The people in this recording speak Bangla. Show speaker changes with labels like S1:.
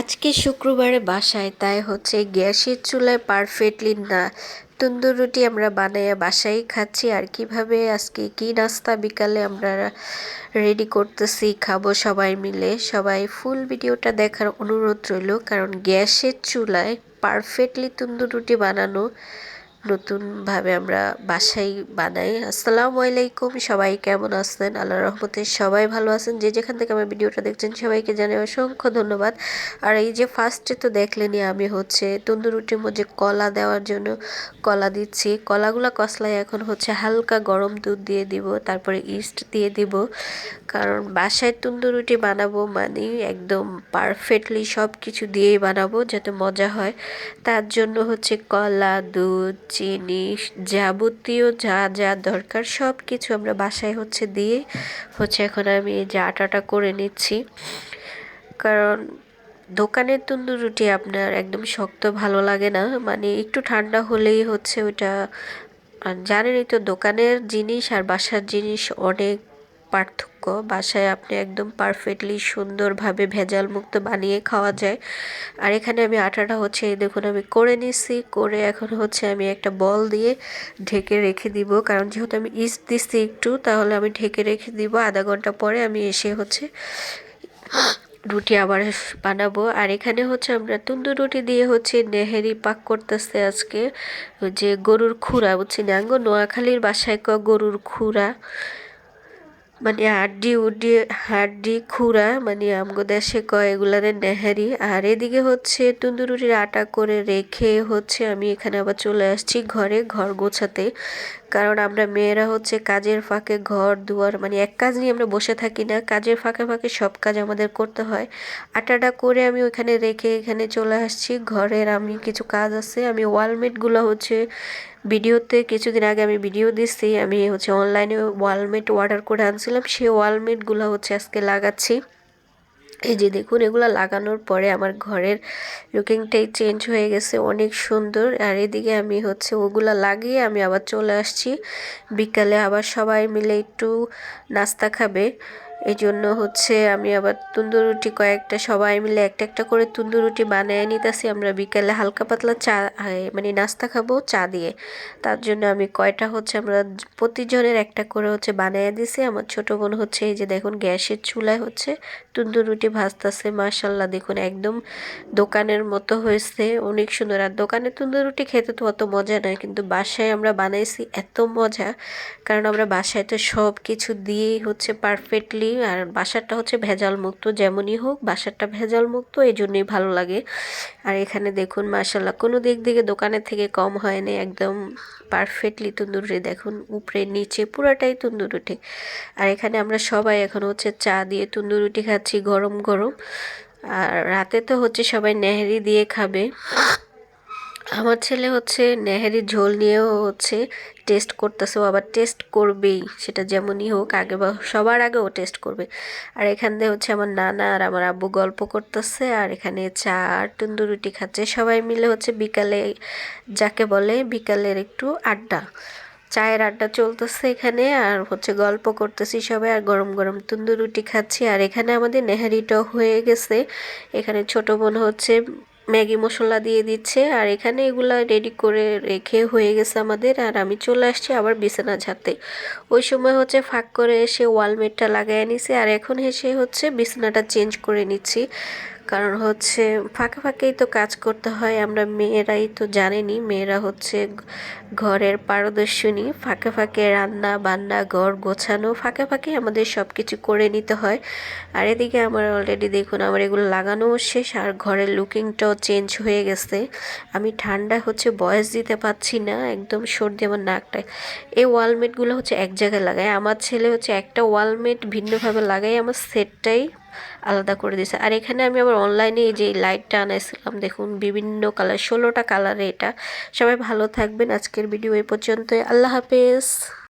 S1: আজকে শুক্রবারে বাসায়, তাই হচ্ছে গ্যাসের চুলায় পারফেক্টলি না, তন্দুর রুটি আমরা বানাইয়া বাসায় খাচ্ছি। আর কীভাবে আজকে কি নাস্তা বিকালে আমরা রেডি করতেছি, খাব সবাই মিলে। সবাই ফুল ভিডিওটা দেখার অনুরোধ রইল, কারণ গ্যাসের চুলায় পারফেক্টলি তন্দুর রুটি বানানো নতুনভাবে আমরা বাসায় বানাই। আসসালামু আলাইকুম, সবাই কেমন আছেন? আল্লাহ রহমতে সবাই ভালো আছেন। যে যেখান থেকে আমার ভিডিওটা দেখছেন, সবাইকে জানাই অসংখ্য ধন্যবাদ। আর এই যে ফার্স্টে তো দেখলেনি আমি হচ্ছে তন্দুর রুটির মধ্যে কলা দেওয়ার জন্য কলা দিচ্ছি। কলাগুলো কসলায় এখন হচ্ছে হালকা গরম দুধ দিয়ে দিব, তারপরে ইস্ট দিয়ে দিব। কারণ বাসায় তন্দুর রুটি বানাবো মানে একদম পারফেক্টলি সব কিছু দিয়েই বানাবো যাতে মজা হয়। তার জন্য হচ্ছে কলা, দুধ চিনি, যাবতীয় যা যা দরকার সব কিছু আমরা বাসায় হচ্ছে দিয়ে হচ্ছে এখন আমি এই যে আটাটা করে নিচ্ছি। কারণ দোকানের তন্দুর রুটি আপনার একদম শক্ত ভালো লাগে না। মানে একটু ঠান্ডা হলেই হচ্ছে ওইটা জানেনই তো দোকানের জিনিস আর বাসার জিনিস অনেক পার্থক্য। বাসায় আপনি একদম পারফেক্টলি সুন্দরভাবে ভেজাল মুক্ত বানিয়ে খাওয়া যায়। আর এখানে আমি আটাটা হচ্ছে দেখুন, আমি করে নিছি। করে এখন হচ্ছে আমি একটা বল দিয়ে ঢেকে রেখে দিব। কারণ যেহেতু আমি ইস্ট দিচ্ছি একটু, তাহলে আমি ঢেকে রেখে দিব। আধা ঘণ্টা পরে আমি এসে হচ্ছে রুটি আবার বানাবো। আর এখানে হচ্ছে আমরা তন্দুর রুটি দিয়ে হচ্ছে নেহেরি পাক করতেছে আজকে। যে গরুর খুরা বুঝছি নাঙ্গ নোয়াখালীর বাসায় ক গরুর খুরা। মানে হাড্ডি উড্ডি, হাড্ডি, খুঁড়া মানে আমগো দেশে কয় নেহারি। আর এদিকে হচ্ছে তন্দুরুটির আটা করে রেখে হচ্ছে আমি এখানে আবার চলে আসছি ঘরে, ঘর গোছাতে। কারণ আমরা মেয়েরা হচ্ছে কাজের ফাঁকে ঘর, দুয়ার মানে এক কাজ নিয়ে আমরা বসে থাকি না। কাজের ফাঁকে ফাঁকে সব কাজ আমাদের করতে হয়। আটাটা করে আমি ওইখানে রেখে এখানে চলে আসছি। ঘরের আমি কিছু কাজ আছে। আমি ওয়ালমেটগুলো হচ্ছে ভিডিওতে কিছুদিন আগে আমি ভিডিও দিচ্ছি আমি হচ্ছে অনলাইনে ওয়ালমেট অর্ডার করে আনছিলাম। সেই ওয়ালমেটগুলো হচ্ছে আজকে লাগাচ্ছি। এই যে দেখুন, এগুলো লাগানোর পরে আমার ঘরের লুকিংটাই চেঞ্জ হয়ে গেছে অনেক সুন্দর। আর এদিকে আমি হচ্ছে ওগুলো লাগিয়ে আমি আবার চলে আসছি। বিকালে আবার সবাই মিলে একটু নাস্তা খাবে। এই জন্য হচ্ছে আমি আবার তন্দুর রুটি কয়েকটা সবাই মিলে একটা একটা করে তন্দুর রুটি বানিয়ে নিতেছি। আমরা বিকালে হালকা পাতলা চা মানে নাস্তা খাব চা দিয়ে। তার জন্য আমি কয়টা হচ্ছে আমরা প্রতিজনের একটা করে হচ্ছে বানিয়ে দিছি। আমার ছোট বোন হচ্ছে এই যে দেখুন গ্যাসের চুলায় হচ্ছে তন্দুর রুটি ভাজতেছে। মার্শাল্লাহ দেখুন একদম দোকানের মতো হয়েছে। অনেক সুন্দর। আর দোকানে তন্দুর রুটি খেতে তো অত মজা নয় কিন্তু বাসায় আমরা বানাইছি এত মজা। কারণ আমরা বাসায় তো সব কিছু দিয়েই হচ্ছে পারফেক্টলি আর বাসারটা হচ্ছে ভেজাল মুক্ত যেমনই হোক, বাসারটা ভেজাল মুক্ত এই জন্যই ভালো লাগে। আর এখানে দেখুন মাসাল্লাহ কোনো দিক দিকে দোকানের থেকে কম হয়নি একদম পারফেক্টলি তন্দুরি, দেখুন, উপরে, নিচে, পুরাটাই তন্দুরুটি আর এখানে আমরা সবাই এখন হচ্ছে চা দিয়ে তন্দুরুটি খাচ্ছি গরম গরম। আর রাতে তো হচ্ছে সবাই নেহেরি দিয়ে খাবে। আমার ছেলে হচ্ছে নেহেরি ঝোল নিয়েও হচ্ছে টেস্ট করতেছে, ও আবার টেস্ট করবেই, সেটা যেমনই হোক, আগে বা, সবার আগে ও টেস্ট করবে। আর এখান দিয়ে হচ্ছে আমার নানা আর আমার আব্বু গল্প করতেছে, আর এখানে চা আর তন্দুরুটি খাচ্ছে। সবাই মিলে হচ্ছে বিকালে, যাকে বলে বিকালের একটু আড্ডা। চায়ের আড্ডা চলতেছে এখানে, আর হচ্ছে গল্প করতেছি সবাই, আর গরম গরম তন্দুরুটি খাচ্ছি। আর এখানে আমাদের নেহারিটাও হয়ে গেছে। এখানে ছোট বোন হচ্ছে ম্যাগি মশলা দিয়ে দিচ্ছে। আর এখানে এগুলা রেডি করে রেখে হয়ে গেছে আমাদের। আর আমি চলে আসছি আবার বিছানা ঝাড়তে। ওই সময় হচ্ছে ফাঁক করে এসে ওয়ালমেটটা লাগাই নিছি। আর এখন এসে হচ্ছে বিছানাটা চেঞ্জ করে নিচ্ছি। কারণ হচ্ছে ফাঁকে ফাঁকেই তো কাজ করতে হয়, আমরা মেয়েরাই তো জানেনি, মেয়েরা হচ্ছে ঘরের পারদর্শনী, ফাঁকে ফাঁকে রান্না বান্না ঘর গোছানো, ফাঁকে ফাঁকে আমাদের সব কিছু করে নিতে হয়। আর এদিকে আমার অলরেডি দেখুন আমার এগুলো লাগানোও শেষ, আর ঘরের লুকিংটাও চেঞ্জ হয়ে গেছে। আমি ঠান্ডা হচ্ছে বয়স দিতে পারছি না, একদম সর্দি আমার নাকটায়। এই ওয়ালমেটগুলো হচ্ছে এক জায়গায় লাগায় আমার ছেলে হচ্ছে একটা ওয়ালমেট ভিন্নভাবে লাগাই, আমার সেটটাই আলাদা করে দিয়েছে আর এখানে আমি আবার অনলাইনে যে লাইটটা আনাইছিলাম, দেখুন বিভিন্ন কালার ষোলোটা কালারে এটা। সবাই ভালো থাকবেন, আজকের ভিডিও এই পর্যন্তই। আল্লাহ হাফেজ।